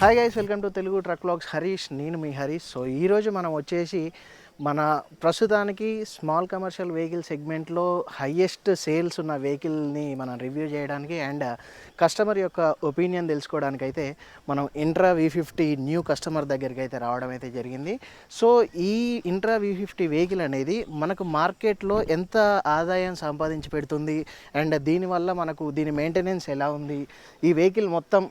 Hi guys welcome to Telugu truck blogs Harish నేను మీ Harish so ఈరోజు మనం వచ్చేసి మన ప్రస్తుతానికి స్మాల్ కమర్షియల్ వెహికల్ సెగ్మెంట్లో హయ్యెస్ట్ సేల్స్ ఉన్న వెహికల్ని మనం రివ్యూ చేయడానికి అండ్ కస్టమర్ యొక్క ఒపీనియన్ తెలుసుకోవడానికి అయితే మనం Intra V fifty new customer దగ్గరికి అయితే రావడం అయితే జరిగింది. సో ఈ ఇంట్రా వి ఫిఫ్టీ వెహికల్ అనేది మనకు మార్కెట్లో ఎంత ఆదాయం సంపాదించి పెడుతుంది అండ్ దీనివల్ల మనకు దీని మెయింటెనెన్స్ ఎలా ఉంది? ఈ వెహికల్ మొత్తం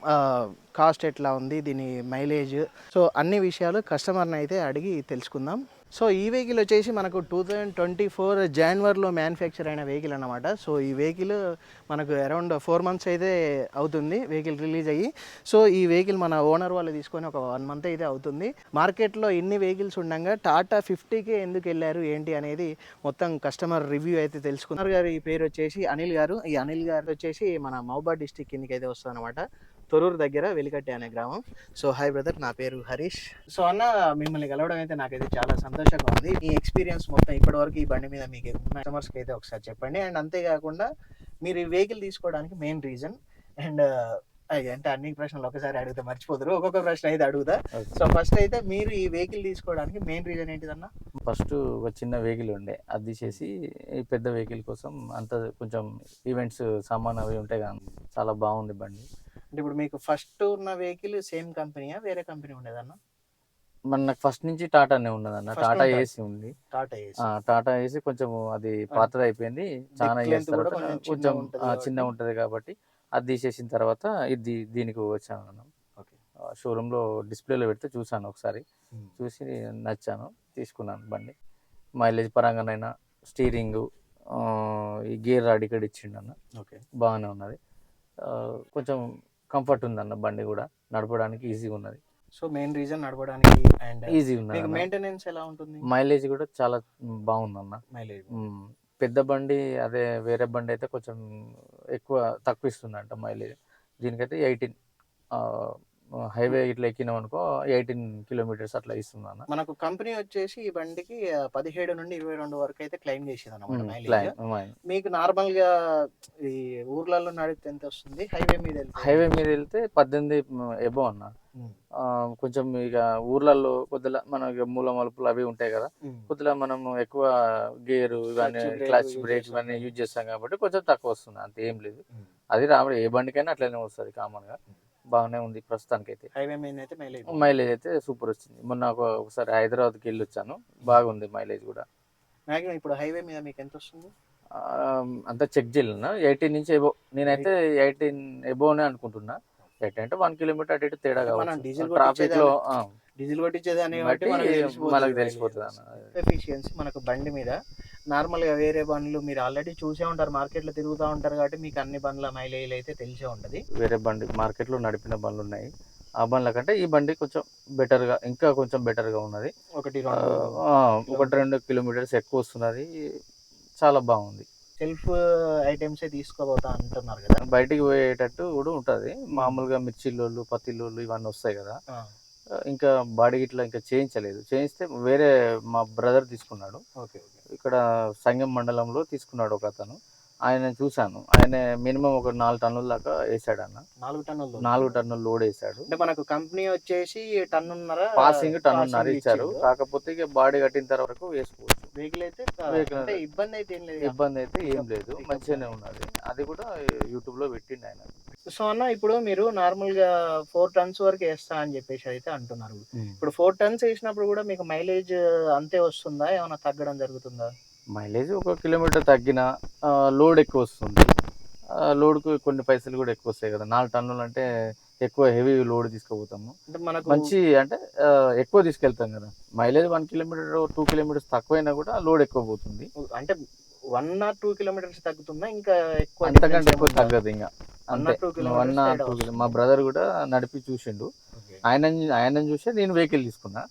కాస్ట్ ఎట్లా ఉంది? దీని మైలేజ్. సో అన్ని విషయాలు కస్టమర్ని అయితే అడిగి తెలుసుకుందాం. సో ఈ వెహికల్ వచ్చేసి మనకు టూ థౌజండ్ ట్వంటీ ఫోర్ జనవరిలో మ్యానుఫ్యాక్చర్ అయిన వెహికల్ అనమాట సో ఈ వెహికల్ మనకు అరౌండ్ ఫోర్ మంత్స్ అయితే అవుతుంది వెహికల్ రిలీజ్ అయ్యి. సో ఈ వెహికల్ మన ఓనర్ వాళ్ళు తీసుకొని ఒక వన్ మంత్ అయితే అవుతుంది. మార్కెట్లో ఇన్ని వెహికల్స్ ఉండగా టాటా ఫిఫ్టీకే ఎందుకు వెళ్ళారు ఏంటి అనేది మొత్తం కస్టమర్ రివ్యూ అయితే తెలుసుకున్నారు గారు ఈ పేరు వచ్చేసి అనిల్ గారు. ఈ అనిల్ గారు వచ్చేసి మన మహబాద్ డిస్టిక్ కిందకి అయితే వస్తుంది అనమాట తొరూరు దగ్గర వెలికట్టి అనే గ్రామం. సో హాయ్ బ్రదర్ నా పేరు హరీష్. సో అన్న మిమ్మల్ని కలవడం అయితే నాకైతే చాలా సంతోషంగా ఉంది. మీ ఎక్స్పీరియన్స్ మొత్తం ఇప్పటివరకు ఈ బండి మీద మీకు ఉన్న కస్టమర్స్కి అయితే ఒకసారి చెప్పండి. అండ్ అంతేకాకుండా మీరు ఈ వెహికల్ తీసుకోవడానికి మెయిన్ రీజన్ అండ్ అంటే అన్ని ప్రశ్నలు ఒకసారి అడిగితే మర్చిపోతారు ఒక్కొక్క ప్రశ్న అయితే అడుగుతా. సో ఫస్ట్ అయితే మీరు ఈ వెహికల్ తీసుకోవడానికి మెయిన్ రీజన్ ఏంటిదన్న? ఫస్ట్ ఒక చిన్న వెహికల్ ఉండే. అది ఈ పెద్ద వెహికల్ కోసం అంత కొంచెం ఈవెంట్స్ సామాన్ అవి ఉంటాయి కదా చాలా బాగుంది బండి. అంటే ఇప్పుడు మీకు ఫస్ట్ ఉన్న వెహికల్ సేమ్ కంపెనీయా వేరే కంపెనీ ఉండేదన్న? మన నాకు ఫస్ట్ నుంచి టాటానే ఉన్నదన్న. టాటా. ఏసీ ఉంది. టాటా ఏసీ టాటా ఏసీ కొంచెం అది పాతది అయిపోయింది. చాలా ఇయర్స్ తర్వాత కొంచెం చిన్నగా ఉంటది కాబట్టి. అది తీసేసిన తర్వాత ఇది దీనికి వచ్చాను ఓకే. షోరూమ్లో డిస్ప్లేలో పెడితే చూసాను ఒకసారి. చూసి నచ్చాను. తీసుకున్నాను బండి. మైలేజ్ పరంగానైనా స్టీరింగ్ ఈ గేర్ రాడ్ ఇక్కడ ఇచ్చిండు అన్న ఓకే. బాగానే ఉన్నది. కొంచెం కంఫర్ట్ ఉందన్న బండి కూడా నడపడానికి ఈజీగా ఉన్నది. సో మెయిన్ రీజన్ నడవడానికి అండ్ ఈజీ ఉన్నది మీకు అన్న. మెయింటెనెన్స్ ఎలా ఉంటుంది? మైలేజ్ కూడా చాలా బాగుందన్న. మైలేజ్ ఉమ్, పెద్ద బండి అదే వేరే బండి అయితే కొంచెం ఎక్కువ తక్కువ ఇస్తుందంట మైలేజ్ దీనికైతే ఎయిటీన్ హైవే ఇట్లా ఎక్కినాం అనుకో ఎయిటీన్ కిలోమీటర్స్ అట్లా ఇస్తుంది అన్న. మనకు కంపెనీ వచ్చేసి ఈ బండికి పదిహేడు నుండి ఇరవై రెండు వరకు అయితే క్లెయిమ్ చేసింది అనమాట మీకు నార్మల్గా ఈ ఊర్లలో నడిపితే ఎంత వస్తుంది? హైవే మీద హైవే మీద వెళ్తే పద్దెనిమిది ఎబో అన్న. కొంచెం ఇక ఊర్లలో కొద్దిగా మన ఇక మూల మలుపులు అవి ఉంటాయి కదా. కొద్దిగా మనం ఎక్కువ గేరు ఇవన్నీ క్లచ్ బ్రేక్ ఇవన్నీ యూజ్ చేస్తాం కాబట్టి కొంచెం తక్కువ వస్తుంది అంత ఏం లేదు. అది రావడం ఏ బండికైనా అట్లనే వస్తుంది కామన్గా. బాగానే ఉంది ప్రస్తుతానికి అయితే హైవే మీద అయితే మైలేజ్. మైలేజ్ అయితే సూపర్ వచ్చింది. మొన్న ఒక- ఒకసారి హైదరాబాద్కి వెళ్ళి వచ్చాను బాగుంది మైలేజ్ కూడా. మాక్సిమం ఇప్పుడు హైవే మీద మీకు ఎంత వస్తుంది? అంతా చెక్ చేయలేను? ఎయిటీన్ నుంచి ఎబో నేనైతే ఎయిటీన్ ఎబోనే అనుకుంటున్నా. ఎయిట్ అంటే వన్ కిలోమీటర్ అటు ఇటు తేడా కావచ్చు. ట్రాఫిక్లో డీజిల్ కొట్టించేది అని బట్టి మనకు తెలిసిపోతుంది. అన్న. ఎఫిషియన్సీ మనకు బండి మీద. నార్మల్గా వేరే బండ్లు మీరు ఆల్రెడీ చూసే ఉంటారు మార్కెట్లో తిరుగుతూ ఉంటారు కాబట్టి మీకు అన్ని బండ్ల మైలేజ్ అయితే తెలిసే ఉంటది. వేరే బండి మార్కెట్లో నడిపిన బండ్లు ఉన్నాయి. ఆ బండ్ల కంటే ఈ బండి కొంచెం better గా ఇంకా కొంచెం better గా ఉన్నది. ఒకటి ఒకటి రెండు కిలోమీటర్స్ ఎక్కువ వస్తున్నది. చాలా బాగుంది. సెల్ఫ్ ఐటమ్స్ తీసుకోబోతా అంటున్నారు కదా. బయటికి పోయేటట్టు కూడా ఉంటుంది. మామూలుగా మిర్చిల్లోళ్ళు పత్తిలోళ్ళు ఇవన్నీ వస్తాయి కదా. ఇంకా బాడీ ఇట్లా ఇంకా చేయించలేదు. చేయిస్తే వేరే మా బ్రదర్ తీసుకున్నాడు. Okay okay. ఇక్కడ సంగం మండలంలో తీసుకున్నాడు ఒక అతను. ఆయన చూశాను. ఆయన మినిమం ఒక నాలుగు టన్నుల దాకా వేసాడు అన్న నాలుగు టన్నులు నాలుగు టన్నులు లోడ్ వేసాడు. అంటే మనకు కంపెనీ వచ్చేసి టన్నున్నర పాసింగ్ టన్నున్నర ఇచ్చారు. కాకపోతే ఇక బాడీ కట్టిన తర్వాత వరకు వేసుకోవచ్చు. వెహికల్ అయితే ఇబ్బంది అయితే ఏం లేదు. ఇబ్బంది అయితే ఏం లేదు. మంచిగానే ఉన్నది. అది కూడా యూట్యూబ్లో పెట్టిండు ఆయన. సో అన్న ఇప్పుడు మీరు నార్మల్గా ఫోర్ టన్స్ వరకు వేస్తా అని చెప్పేసి అయితే అంటున్నారు. ఇప్పుడు ఫోర్ టన్స్ వేసినప్పుడు కూడా మీకు మైలేజ్ అంతే వస్తుందా? ఏమైనా తగ్గడం జరుగుతుందా? మైలేజ్ ఒక కిలోమీటర్ తగ్గిన లోడ్ ఎక్కువ వస్తుంది. లోడ్కు కొన్ని పైసలు కూడా ఎక్కువ వస్తాయి కదా. నాలుగు టన్నులు అంటే ఎక్కువ హెవీ లోడ్ తీసుకుపోతాము. అంటే మనకు మంచి అంటే ఎక్కువ తీసుకెళ్తాం కదా. Mileage one kilometre two kilometres తక్కువైనా కూడా లోడ్ ఎక్కువ పోతుంది. అంటే వన్ ఆర్ టూ కిలోమీటర్స్ తగ్గుతుందా? ఇంకా ఎక్కువ అంతకంటే ఎక్కువ? తగ్గదు ఇంకా. అంతే. మా బ్రదర్ కూడా నడిపి చూసిండు. ఆయన ఆయన చూసే నేను వెహికల్ తీసుకున్నా.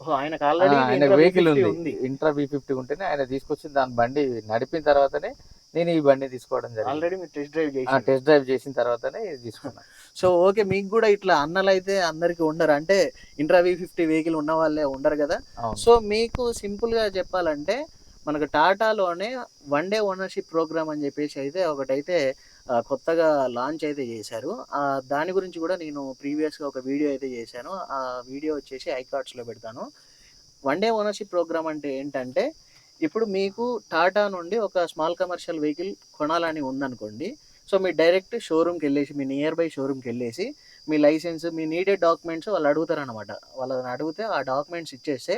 ఆయన వెహికల్ ఉంది. ఇంట్రా వి ఫిఫ్టీ ఉంటేనే ఆయన తీసుకొచ్చి దాని బండి నడిపిన తర్వాతనే నేను ఈ బండి తీసుకోవడం జరిగింది. ఆల్రెడీ మీరు టెస్ట్ డ్రైవ్ చేసి టెస్ట్ డ్రైవ్ చేసిన తర్వాతనే ఇది తీసుకున్నా. సో ఓకే మీకు కూడా ఇట్లా అన్నలు అయితే అందరికి ఉండరు. అంటే ఇంట్రా వి ఫిఫ్టీ వెహికల్ ఉన్న వాళ్ళే ఉండరు కదా? సో మీకు సింపుల్గా చెప్పాలంటే మనకు టాటాలోనే వన్ డే ఓనర్షిప్ ప్రోగ్రామ్ అని చెప్పేసి అయితే ఒకటైతే కొత్తగా లాంచ్ అయితే చేశారు. దాని గురించి కూడా నేను ప్రీవియస్గా ఒక వీడియో అయితే చేశాను. ఆ వీడియో వచ్చేసి ఐకార్డ్స్లో పెడతాను. వన్ డే ఓనర్షిప్ ప్రోగ్రామ్ అంటే ఏంటంటే ఇప్పుడు మీకు టాటా నుండి ఒక స్మాల్ కమర్షియల్ వెహికల్ కొనాలని ఉందనుకోండి సో మీరు డైరెక్ట్ షోరూమ్కి వెళ్ళేసి మీ నియర్ బై షోరూమ్కి వెళ్ళేసి మీ లైసెన్స్ మీ నీడెడ్ డాక్యుమెంట్స్ వాళ్ళు అడుగుతారనమాట వాళ్ళని అడిగితే ఆ డాక్యుమెంట్స్ ఇచ్చేస్తే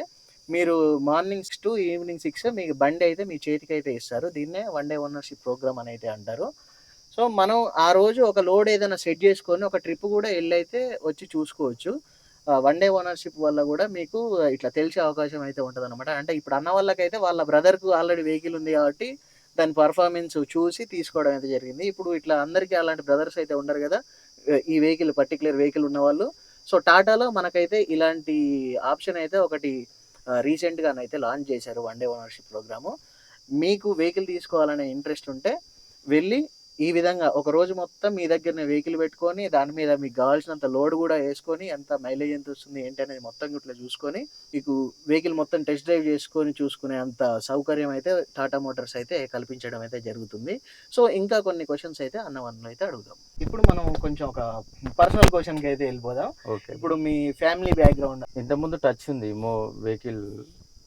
మీరు మార్నింగ్ టు ఈవినింగ్ సిక్స్ మీకు బండి అయితే మీ చేతికి అయితే ఇస్తారు. దీన్నే వన్ డే ఓనర్షిప్ ప్రోగ్రామ్ అని అయితే అంటారు. సో మనం ఆ రోజు ఒక లోడ్ ఏదైనా సెట్ చేసుకొని ఒక ట్రిప్ కూడా వెళ్ళైతే వచ్చి చూసుకోవచ్చు. వన్ డే ఓనర్షిప్ వల్ల కూడా మీకు ఇట్లా తెలిసే అవకాశం అయితే ఉంటుంది అనమాట అంటే ఇప్పుడు అన్న వాళ్ళకైతే వాళ్ళ బ్రదర్కు ఆల్రెడీ వెహికల్ ఉంది కాబట్టి దాని పర్ఫార్మెన్స్ చూసి తీసుకోవడం అయితే జరిగింది. ఇప్పుడు ఇట్లా అందరికీ అలాంటి బ్రదర్స్ అయితే ఉండరు కదా ఈ వెహికల్ పర్టికులర్ వెహికల్ ఉన్న వాళ్ళు. సో టాటాలో మనకైతే ఇలాంటి ఆప్షన్ అయితే ఒకటి రీసెంట్గానైతే లాంచ్ చేశారు వన్ డే ఓనర్షిప్ ప్రోగ్రాము. మీకు వెహికల్ తీసుకోవాలనే ఇంట్రెస్ట్ ఉంటే వెళ్ళి ఈ విధంగా ఒక రోజు మొత్తం మీ దగ్గరనే వెహికల్ పెట్టుకొని దాని మీద మీకు కావాల్సినంత లోడ్ కూడా వేసుకొని ఎంత మైలేజ్ ఎంత వస్తుంది ఏంటి అనేది మొత్తం ఇట్లా చూసుకొని మీకు వెహికల్ మొత్తం టెస్ట్ డ్రైవ్ చేసుకొని చూసుకునే అంత సౌకర్యం అయితే టాటా మోటార్స్ అయితే కల్పించడం అయితే జరుగుతుంది. సో ఇంకా కొన్ని క్వశ్చన్స్ అయితే అన్న వన్లో అయితే అడుగుదాం. ఇప్పుడు మనం కొంచెం ఒక పర్సనల్ క్వశ్చన్కి అయితే వెళ్ళిపోదాం. ఇప్పుడు మీ ఫ్యామిలీ బ్యాక్గ్రౌండ్ ఇంతకుముందు టచ్ ఉంది మో వెహికల్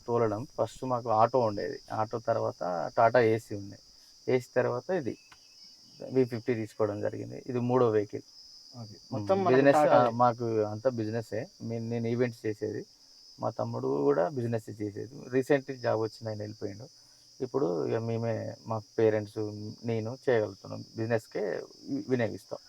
తోలడం. ఫస్ట్ మాకు ఆటో ఉండేది. ఆటో తర్వాత టాటా ఏసీ ఉంది. ఏసీ తర్వాత ఇది. వి ఫిఫ్టీ తీసుకోవడం జరిగింది. ఇది మూడో వెహికల్ మొత్తం బిజినెస్ మాకు అంతా బిజినెస్ నేను ఈవెంట్స్ చేసేది. మా తమ్ముడు కూడా బిజినెస్ చేసేది. రీసెంట్ జాబ్ వచ్చి నేను వెళ్ళిపోయాడు. ఇప్పుడు ఇక మేమే మా పేరెంట్స్ నేను చేయగలుగుతున్నాం. బిజినెస్కే వినియోగిస్తాం.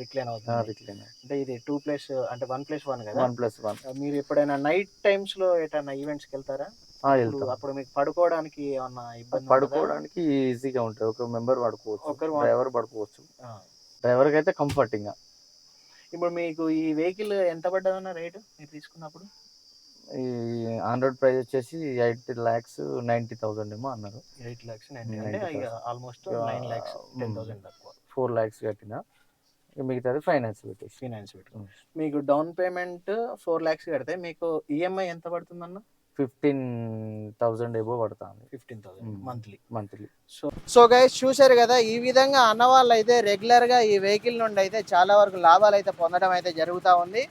రిక్లైన్ అవుతుందా రిక్లైన్. అంటే ఇది టూ ప్లస్ అంటే వన్ ప్లస్ వన్ కదా? వన్ ప్లస్ వన్ మీరు ఎప్పుడైనా నైట్ టైమ్స్లో ఎటన్నా ఈవెంట్స్కి వెళ్తారా? అప్పుడు మీకు పడుకోవడానికి ఏమన్నా ఇబ్బంది? పడుకోవడానికి ఈజీగా ఉంటుంది. ఒక మెంబర్ పడుకోవచ్చు. ఒకరు డ్రైవర్ పడుకోవచ్చు. ఆ. డ్రైవర్కి అయితే కంఫర్టింగ్. ఇప్పుడు మీకు ఈ వెహికల్ ఎంత పడ్డదన్న రేటు మీరు తీసుకున్నప్పుడు? ఈ ఆండ్రాయిడ్ ప్రైస్ వచ్చేసి ఎయిట్ ల్యాక్స్ నైంటీ థౌసండ్ ఏమో అన్నారు. ఎయిట్ ల్యాక్స్ అంటే 90,000. ఇక almost nine lakhs. Ten thousand తక్కువ. ఫోర్ ల్యాక్స్ కట్టిన. మిగతాది ఫైనాన్స్ పెట్టేసి. ఫినాన్స్ పెట్టుకో. Hmm. మీకు డౌన్ పేమెంట్ ఫోర్ ల్యాక్స్ కడితే మీకు ఈఎంఐ ఎంత పడుతుందన్న? ఫిఫ్టీన్ థౌసండ్ ఏబో పడుతుంది. Fifteen thousand. Monthly. Monthly. So so guys చూశారు కదా ఈ విధంగా అన్న వాళ్ళు అయితే రెగ్యులర్గా ఈ వెహికల్ నుండి అయితే చాలా వరకు లాభాలు అయితే పొందడం అయితే జరుగుతూ ఉంది.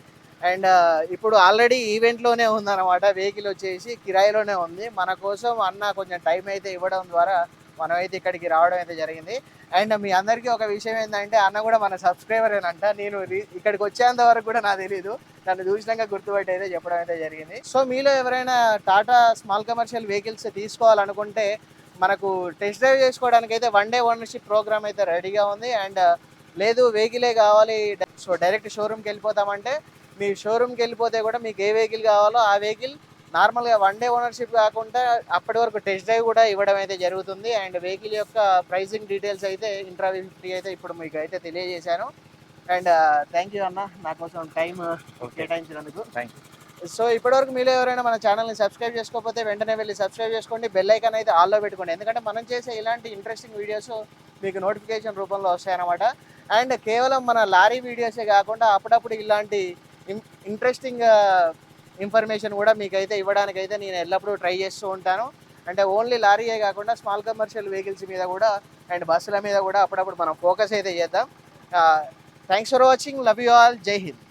అండ్ ఇప్పుడు ఆల్రెడీ ఈవెంట్లోనే ఉందన్నమాట వెహికల్ వచ్చేసి కిరాయిలోనే ఉంది. మన కోసం అన్న కొంచెం టైం అయితే ఇవ్వడం ద్వారా మనం అయితే ఇక్కడికి రావడం అయితే జరిగింది. అండ్ మీ అందరికీ ఒక విషయం ఏంటంటే అన్న కూడా మన సబ్స్క్రైబర్ ఏనంట. నేను ఇక్కడికి వచ్చేంత వరకు కూడా నాకు తెలియదు నన్ను చూసినాక గుర్తుపట్టి అయితే చెప్పడం అయితే జరిగింది. సో మీలో ఎవరైనా టాటా స్మాల్ కమర్షియల్ వెహికల్స్ తీసుకోవాలనుకుంటే మనకు టెస్ట్ డ్రైవ్ చేసుకోవడానికి అయితే వన్ డే ఓనర్షిప్ ప్రోగ్రామ్ అయితే రెడీగా ఉంది. అండ్ లేదు వెహికలే కావాలి. సో డైరెక్ట్ షోరూమ్కి వెళ్ళిపోతామంటే మీ షోరూమ్కి వెళ్ళిపోతే కూడా మీకు ఏ వెహికల్ కావాలో ఆ వెహికల్ నార్మల్గా వన్ డే ఓనర్షిప్ కాకుండా అప్పటి వరకు టెస్ట్ డ్రైవ్ కూడా ఇవ్వడం అయితే జరుగుతుంది. అండ్ వెహికల్ యొక్క ప్రైసింగ్ డీటెయిల్స్ అయితే ఇంట్రా ఫిఫ్టీ అయితే ఇప్పుడు మీకు అయితే తెలియజేశాను. అండ్ థ్యాంక్ యూ అన్న. నా కోసం టైం కేటాయించినందుకు. థ్యాంక్ సో ఇప్పటివరకు మీలో ఎవరైనా మన ఛానల్ని సబ్స్క్రైబ్ చేసుకోకపోతే వెంటనే వెళ్ళి సబ్స్క్రైబ్ చేసుకోండి. బెల్ ఐకాన్ అయితే ఆల్లో పెట్టుకోండి. ఎందుకంటే మనం చేసే ఇలాంటి ఇంట్రెస్టింగ్ వీడియోస్ మీకు నోటిఫికేషన్ రూపంలో వస్తాయన్నమాట. అండ్ కేవలం మన లారీ వీడియోసే కాకుండా అప్పుడప్పుడు ఇలాంటి ఇంట్రెస్టింగ్ ఇన్ఫర్మేషన్ కూడా మీకైతే ఇవ్వడానికి అయితే నేను ఎల్లప్పుడూ ట్రై చేస్తూ ఉంటాను. అంటే ఓన్లీ లారీయే కాకుండా స్మాల్ కమర్షియల్ వెహికల్స్ మీద కూడా అండ్ బస్సుల మీద కూడా అప్పుడప్పుడు మనం ఫోకస్ అయితే చేద్దాం. Thanks for watching. Love you all. జై హింద్.